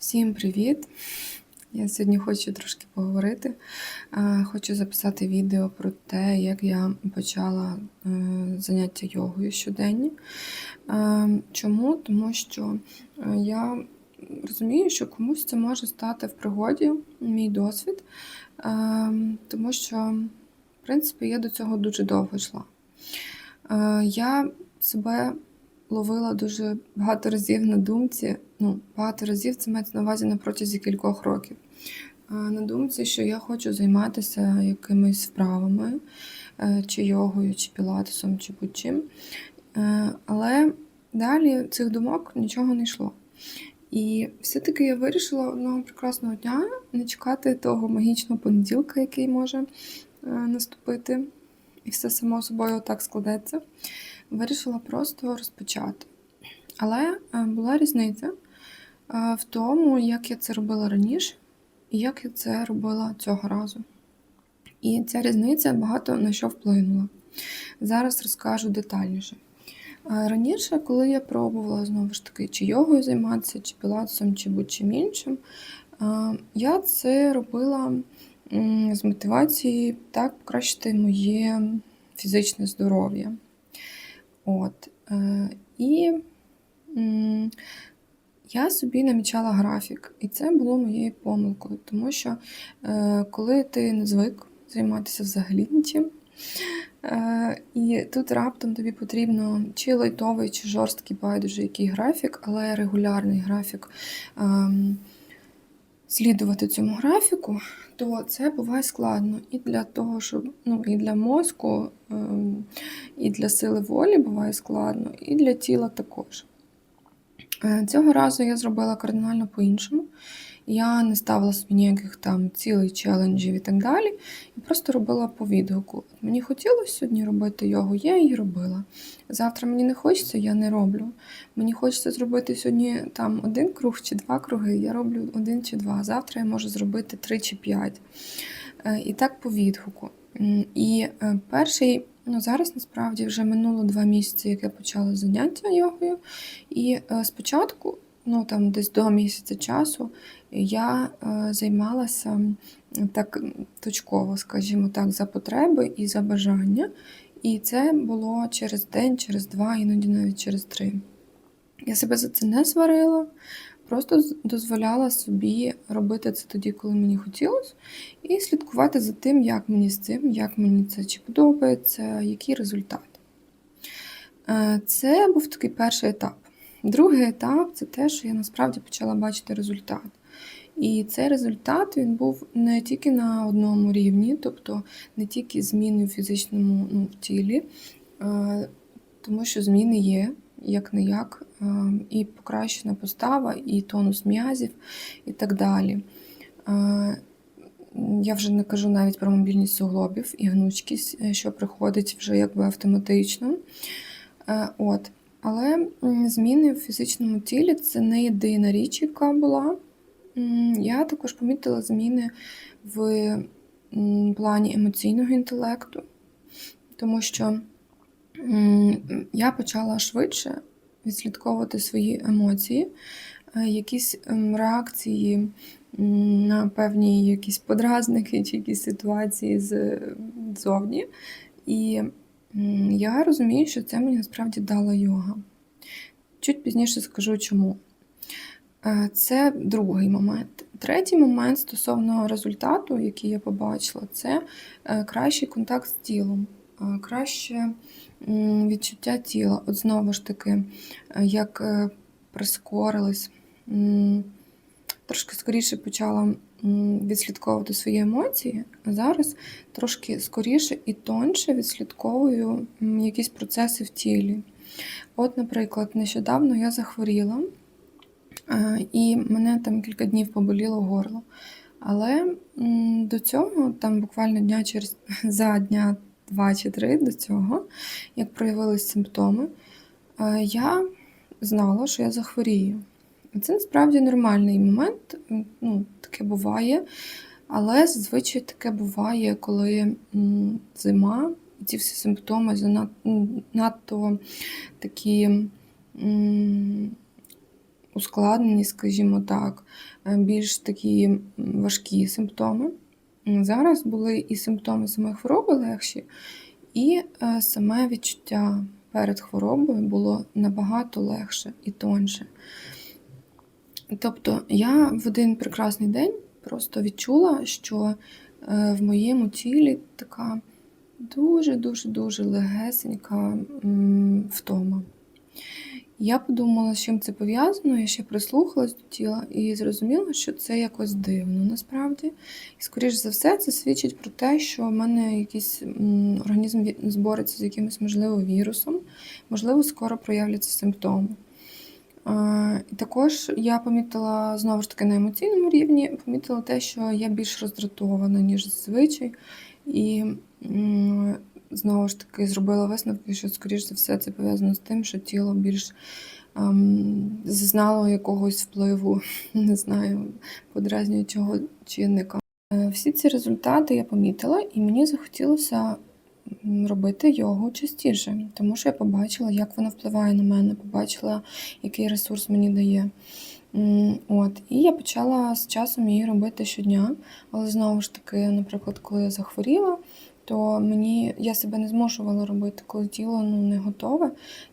Всім привіт! Я сьогодні хочу трошки поговорити. Е, Хочу записати відео про те, як я почала е, заняття йогою щоденні. Е, Чому? Тому що я розумію, що комусь це може стати в пригоді, мій досвід, тому що, в принципі, я до цього дуже довго йшла. Я себе ловила дуже багато разів на думці. Ну, багато разів це мається на увазі на протязі кількох років. На думці, що я хочу займатися якимись вправами, е, чи йогою, чи пілатесом, чи будь-чим. Е, Але далі цих думок нічого не йшло. І все-таки я вирішила одного прекрасного дня не чекати того магічного понеділка, який може е, наступити, і все само собою так складеться. Вирішила просто розпочати. Але е, була різниця е, в тому, як я це робила раніше, і як я це робила цього разу. І ця різниця багато на що вплинула. Зараз розкажу детальніше. Е, Раніше, коли я пробувала знову ж таки, чи йогою займатися, чи пілатесом, чи будь-чим іншим, я це робила з мотивації так покращити моє фізичне здоров'я. От. е, І я собі намічала графік, і це було моєю помилкою, тому що е, коли ти не звик займатися взагалі нічим, е, і тут раптом тобі потрібно чи лайтовий, чи жорсткий байдуже який графік, але регулярний графік ем, слідувати цьому графіку, то це буває складно і для того, щоб ну, і для мозку, ем, і для сили волі буває складно, і для тіла також. Е, Цього разу я зробила кардинально по-іншому. Я не ставила собі ніяких там цілей, челенджів і так далі. І просто робила по відгуку. Мені хотілося сьогодні робити йогу, я її робила. Завтра мені не хочеться, я не роблю. Мені хочеться зробити сьогодні там один круг чи два круги, я роблю один чи два. Завтра я можу зробити три чи п'ять. Е, І так по відгуку. І е, перший, ну зараз насправді вже минуло два місяці, як я почала заняття йогою. І е, спочатку, ну там десь до місяця часу, я е, займалася так точково, скажімо так, за потреби і за бажання. І це було через день, через два, іноді навіть через три. Я себе за це не сварила, просто дозволяла собі робити це тоді, коли мені хотілося, і слідкувати за тим, як мені з цим, як мені це чи подобається, який результат. Е, Це був такий перший етап. Другий етап це те, що я насправді почала бачити результат. І цей результат він був не тільки на одному рівні, тобто не тільки зміни в фізичному ну, в тілі, тому що зміни є, як не як, і покращена постава, і тонус м'язів, і так далі. Я вже не кажу навіть про мобільність суглобів і гнучкість, е, що приходить вже якби автоматично. Е, От. Але зміни в фізичному тілі це не єдина річ, яка була. Я також помітила зміни в плані емоційного інтелекту, тому що я почала швидше відслідковувати свої емоції, е, якісь реакції на певні якісь подразники чи якісь ситуації ззовні. І я розумію, що це мені насправді дала йога. Чуть пізніше скажу чому. Е, Це другий момент. Третій момент стосовно результату, який я побачила, це е, кращий контакт з тілом, е, краще відчуття тіла. От знову ж таки, як прискорились, трошки скоріше почала відслідковувати свої емоції, а зараз трошки скоріше і тоньше відслідковую якісь процеси в тілі. От, наприклад, нещодавно я захворіла. І мене там кілька днів поболіло горло. Але до цього, там буквально дня через за дня два чи три до цього, як проявились симптоми, я знала, що я захворію. Це насправді нормальний момент, ну, таке буває. Але зазвичай таке буває, коли зима, і ці всі симптоми занад- надто такі. ускладнені, скажімо так, е, більш такі важкі симптоми. Зараз були і симптоми самої хвороби легші, і е, саме відчуття перед хворобою було набагато легше і тонше. Тобто я в один прекрасний день просто відчула, що е, в моєму тілі така дуже-дуже-дуже легесенька втома. Я подумала, з чим це пов'язано, я ще прислухалась до тіла і зрозуміла, що це якось дивно насправді. І, скоріш за все, це свідчить про те, що в мене якийсь організм збореться з якимось, можливо, вірусом, можливо, скоро проявляться симптоми. Е, також я помітила знову ж таки на емоційному рівні, помітила те, що я більш роздратована, ніж зазвичай. І знову ж таки зробила висновки, що, скоріш за все, це пов'язано з тим, що тіло більш ем, зазнало якогось впливу, не знаю, подразнюючого чинника. Е, Всі ці результати я помітила, і мені захотілося робити йогу частіше, тому що я побачила, як вона впливає на мене, побачила, який ресурс мені дає. От, і я почала з часом її робити щодня. Але знову ж таки, наприклад, коли я захворіла, то мені я себе не змушувала робити, коли тіло ну, не готове.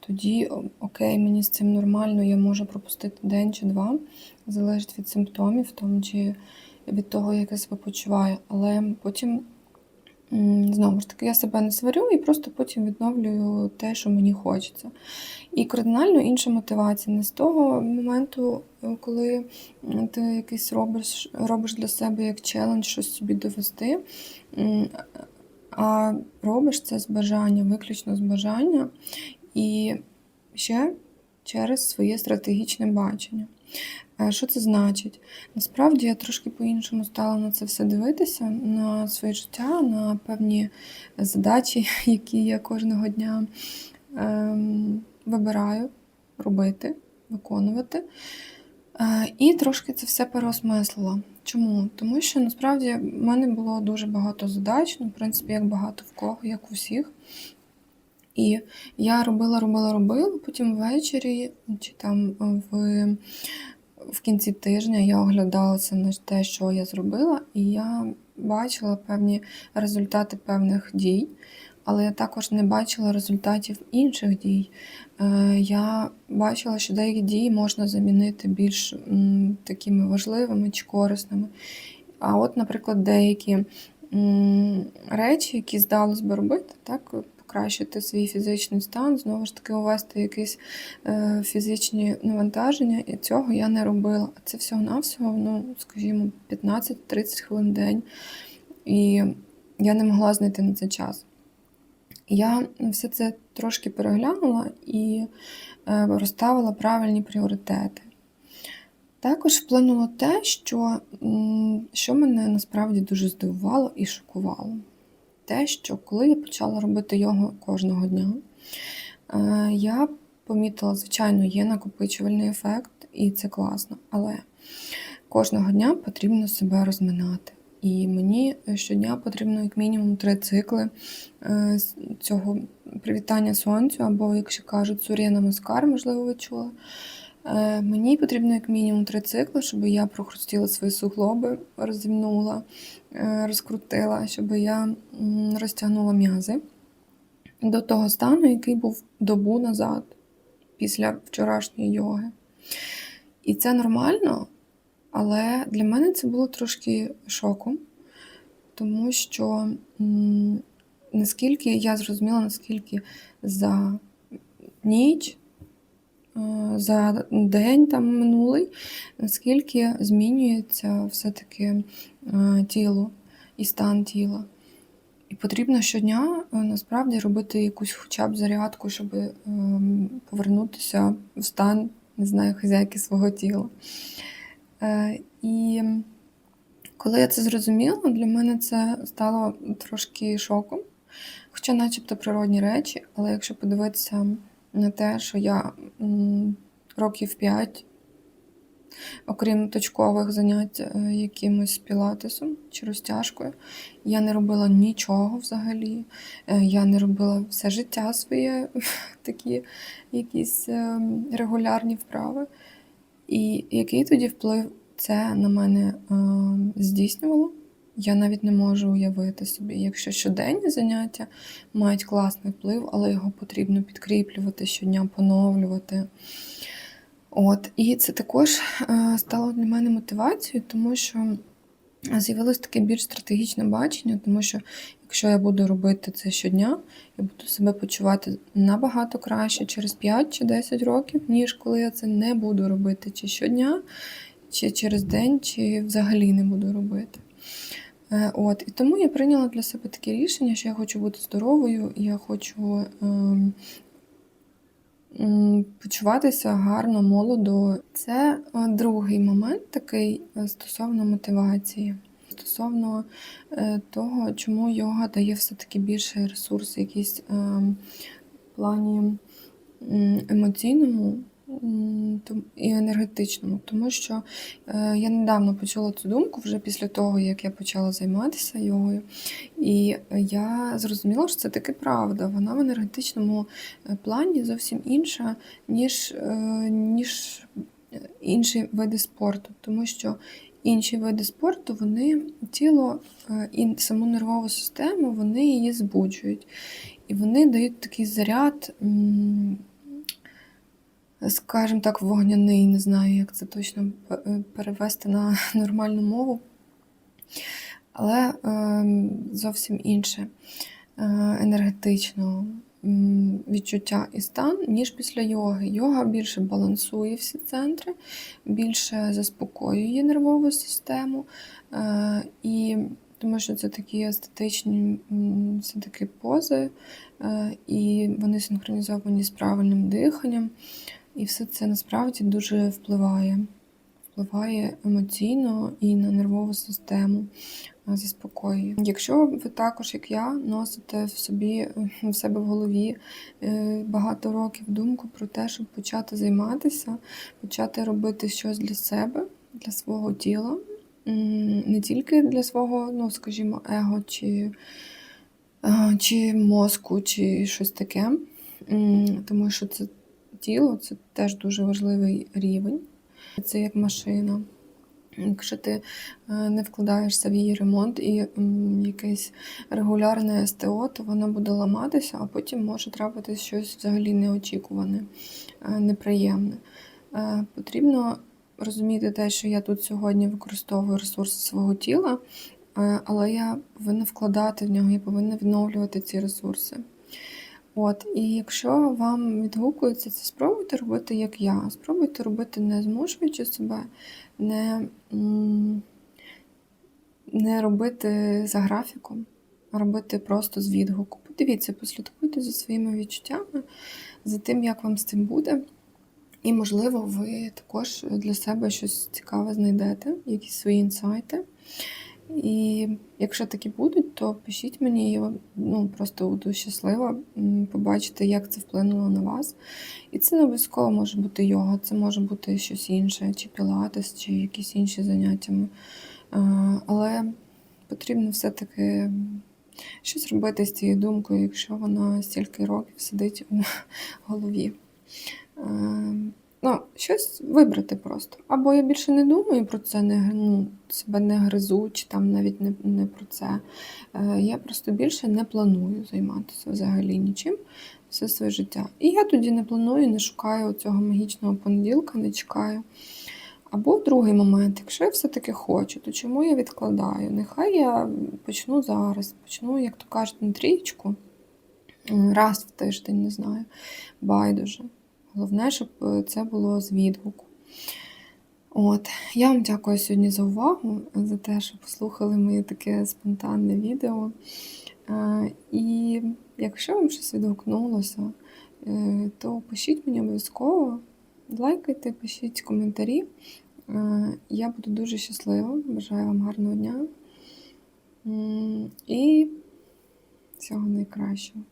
Тоді окей, мені з цим нормально, я можу пропустити день чи два, залежить від симптомів, тому чи від того, як я себе почуваю. Але потім Знову ж таки, я себе не сварю і просто потім відновлюю те, що мені хочеться. І кардинально інша мотивація не з того моменту, е, коли ти якийсь робиш, робиш для себе як челендж щось собі довести, а робиш це з бажання, виключно з бажання, і ще через своє стратегічне бачення. Е, Що це значить? Насправді я трошки по-іншому стала на це все дивитися, на своє життя, на певні задачі, які я кожного дня ем, вибираю робити, виконувати. Е, І трошки це все переосмислила. Чому? Тому що насправді в мене було дуже багато задач, ну, в принципі, як багато в кого, як у всіх. І я робила, робила, робила, потім ввечері чи там в в кінці тижня я оглядалася на те, що я зробила, і я бачила певні результати певних дій, але я також не бачила результатів інших дій. Е, Я бачила, що деякі дії можна замінити більш такими важливими чи корисними. А от, наприклад, деякі речі, які здалось би робити, так, покращити свій фізичний стан, знову ж таки, увести якісь е, фізичні навантаження, і цього я не робила. Це всього-навсього, ну, скажімо, 15-30 хвилин в день. І я не могла знайти на це час. Я все це трошки переглянула і е, розставила правильні пріоритети. Також вплинуло те, що, що мене насправді дуже здивувало і шокувало. Те, що коли я почала робити його кожного дня, е, я помітила, звичайно, є накопичувальний ефект, і це класно, але кожного дня потрібно себе розминати. І мені щодня потрібно як мінімум три цикли е, цього привітання сонцю, або, якщо кажуть, сур'я намаскар, можливо, ви чули. Е, Мені потрібно як мінімум три цикли, щоб я прохрустіла свої суглоби, розімнула, е, розкрутила, щоб я розтягнула м'язи до того стану, який був добу назад, після вчорашньої йоги. І це нормально, але для мене це було трошки шоком, тому що наскільки я зрозуміла, наскільки за ніч, за день там минулий, наскільки змінюється все-таки е, тіло і стан тіла. І потрібно щодня е, насправді робити якусь хоча б зарядку, щоб повернутися в стан, не знаю, хазяйки свого тіла. Е, І коли я це зрозуміла, для мене це стало трошки шоком. Хоча, начебто, природні речі, але якщо подивитися на те, що я років 5, окрім точкових занять е, якимось пілатесом чи розтяжкою, я не робила нічого взагалі. Е, Я не робила все життя своє такі якісь ем, регулярні вправи. І який тоді вплив це на мене е, здійснювало? Я навіть не можу уявити собі, якщо щоденні заняття мають класний вплив, але його потрібно підкріплювати щодня, поновлювати. От, І це також е, стало для мене мотивацією, тому що з'явилось таке більш стратегічне бачення, тому що якщо я буду робити це щодня, я буду себе почувати набагато краще через 5 чи 10 років, ніж коли я це не буду робити чи щодня, чи через день, чи взагалі не буду робити. Е, От, І тому я прийняла для себе таке рішення, що я хочу бути здоровою, я хочу ем, почуватися гарно, молодо. Це е, другий момент такий е, стосовно мотивації. Стосовно того, чому йога дає все-таки більше ресурсу, якийсь е, в плані емоційному і енергетичному. Тому що е, я недавно почула цю думку вже після того, як я почала займатися йогою. І я зрозуміла, що це таки правда. Вона в енергетичному е, плані зовсім інша, ніж, е, ніж інші види спорту. Тому що інші види спорту, вони тіло і саму нервову систему, вони її збуджують. І вони дають такий заряд, скажімо так, вогняний, не знаю, як це точно е, перевести на нормальну мову. Але ем, зовсім інше е, енергетично відчуття і стан, ніж після йоги. Йога більше балансує всі центри, більше заспокоює нервову систему. Е, і тому що це такі естетичні все-таки пози, е, і вони синхронізовані з правильним диханням. І все це насправді дуже впливає. Впливає емоційно і на нервову систему, е, заспокоює. Якщо ви також, як я, носите в собі е, в себе в голові е, багато років думку про те, щоб почати займатися, почати робити щось для себе, для свого тіла, не тільки для свого, ну скажімо, его чи, чи мозку, чи щось таке, тому що це тіло це теж дуже важливий рівень. Це як машина. Якщо ти е, не вкладаєшся в її ремонт і якесь регулярне СТО, то вона буде ламатися, а потім може трапитись щось взагалі неочікуване, е, неприємне. Е, Потрібно розуміти те, що я тут сьогодні використовую ресурси свого тіла, але я повинна вкладати в нього, я повинна відновлювати ці ресурси. От, і якщо вам відгукується це, спробуйте робити, як я. Спробуйте робити не змушуючи себе, не, не робити за графіком, а робити просто з відгуку. Подивіться, послідкуйте за своїми відчуттями, за тим, як вам з цим буде. І, можливо, ви також для себе щось цікаве знайдете, якісь свої інсайти. І якщо такі будуть, то пишіть мені, я ну, просто буду щаслива побачити, як це вплинуло на вас. І це не обов'язково може бути йога, це може бути щось інше, чи пілатес, чи якісь інші заняття. Але потрібно все-таки щось робити з цією думкою, якщо вона стільки років сидить у голові. Ну, щось вибрати просто. Або я більше не думаю про це, не, ну, себе не гризу, чи там навіть не, не про це. Е, Я просто більше не планую займатися взагалі нічим все своє життя. І я тоді не планую, не шукаю цього магічного понеділка, не чекаю. Або другий момент, якщо я все-таки хочу, то чому я відкладаю? Нехай я почну зараз, почну, як то кажуть, на трієчку, раз в тиждень, не знаю, байдуже. Головне, щоб е, це було з відгуку. От, я вам дякую сьогодні за увагу, за те, що послухали моє таке спонтанне відео. Е, І якщо вам щось відгукнулося, е, то пишіть мені обов'язково, лайкайте, пишіть коментарі. Я буду дуже щаслива. Бажаю вам гарного дня і всього найкращого.